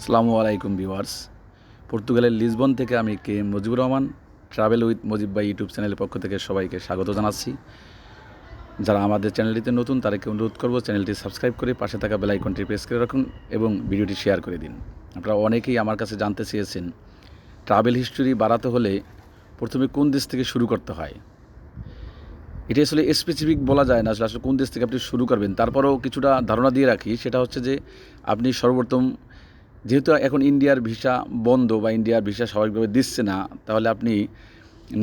আসসালামু আলাইকুম ভিউয়ার্স। পর্তুগালের লিসবন থেকে আমি কে Mujibur Rahman, travel with Mujib by YouTube চ্যানেলের পক্ষ থেকে সবাইকে স্বাগত জানাচ্ছি। যারা আমাদের চ্যানেলটিতে নতুন তাদেরকে অনুরোধ করব চ্যানেলটি সাবস্ক্রাইব করে পাশে থাকা বেল আইকনটি প্রেস করে রাখুন এবং ভিডিওটি শেয়ার করে দিন। আপনারা অনেকেই আমার কাছে জানতে চেয়েছেন, ট্রাভেল হিস্টোরি বাড়াতে হলে প্রথমে কোন দেশ থেকে শুরু করতে হয়? এটা আসলে স্পেসিফিক বলা যায় না আসলে আসলে কোন দেশ থেকে আপনি শুরু করবেন। তারপরেও কিছুটা ধারণা দিয়ে রাখি, সেটা হচ্ছে যে আপনি সর্বপ্রথম যেহেতু এখন ইন্ডিয়ার ভিসা বন্ধ বা ইন্ডিয়ার ভিসা স্বাভাবিকভাবে দিচ্ছে না, তাহলে আপনি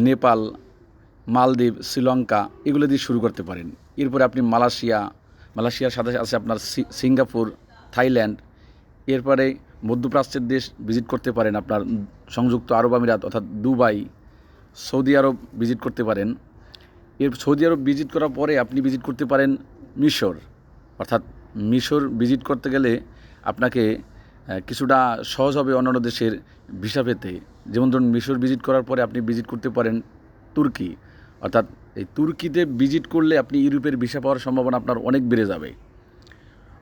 নেপাল, মালদ্বীপ, শ্রীলঙ্কা এগুলো দিয়ে শুরু করতে পারেন। এরপরে আপনি মালয়েশিয়া, মালয়েশিয়ার সাথে আছে আপনার সিঙ্গাপুর, থাইল্যান্ড। এরপরে মধ্যপ্রাচ্যের দেশ ভিজিট করতে পারেন আপনার সংযুক্ত আরব আমিরাত অর্থাৎ দুবাই, সৌদি আরব ভিজিট করতে পারেন। এর সৌদি আরব ভিজিট করার পরে আপনি ভিজিট করতে পারেন মিশর। অর্থাৎ মিশর ভিজিট করতে গেলে আপনাকে কিছুটা সহজ হবে অন্যান্য দেশের ভিসা পেতে। যেমন ধরুন, মিশর ভিজিট করার পরে আপনি ভিজিট করতে পারেন তুর্কি। অর্থাৎ এই তুর্কিতে ভিজিট করলে আপনি ইউরোপের ভিসা পাওয়ার সম্ভাবনা আপনার অনেক বেড়ে যাবে।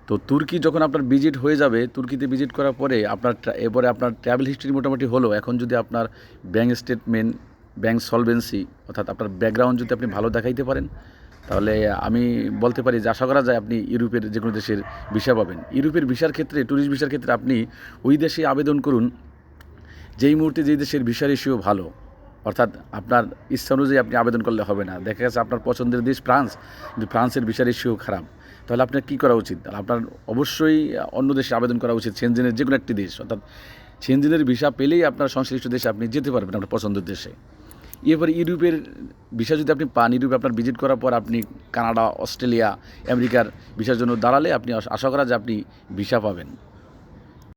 তো তুর্কি যখন আপনার ভিজিট হয়ে যাবে, তুর্কিতে ভিজিট করার পরে আপনার এরপরে আপনার ট্রাভেল হিস্ট্রি মোটামুটি হলো। এখন যদি আপনার ব্যাঙ্ক স্টেটমেন্ট ব্যাঙ্ক সলভেন্সি অর্থাৎ আপনার ব্যাকগ্রাউন্ড যদি আপনি ভালো দেখাইতে পারেন তাহলে আমি বলতে পারি যে আশা করা যায় আপনি ইউরোপের যে কোনো দেশের ভিসা পাবেন। ইউরোপের ভিসার ক্ষেত্রে ট্যুরিস্ট ভিসার ক্ষেত্রে আপনি ওই দেশে আবেদন করুন, যেই মুহূর্তে যেই দেশের ভিসা রেশিও ভালো, অর্থাৎ আপনার ইচ্ছা অনুযায়ী আপনি আবেদন করলে হবে না। দেখা গেছে আপনার পছন্দের দেশ ফ্রান্স, কিন্তু ফ্রান্সের ভিসা রেশিও খারাপ। তাহলে আপনার কী করা উচিত? তাহলে আপনার অবশ্যই অন্য দেশে আবেদন করা উচিত সেনজেনের যে কোনো একটি দেশ। অর্থাৎ সেনজেনের ভিসা পেলেই আপনার সংশ্লিষ্ট দেশে আপনি যেতে পারবেন, আপনার পছন্দের দেশে। এরপরে ইউরোপের ভিসা যদি আপনি পান, ইউরোপে আপনার ভিজিট করার পর আপনি কানাডা, অস্ট্রেলিয়া, আমেরিকার ভিসার জন্য দাঁড়ালে আপনি আশা করা যে আপনি ভিসা পাবেন।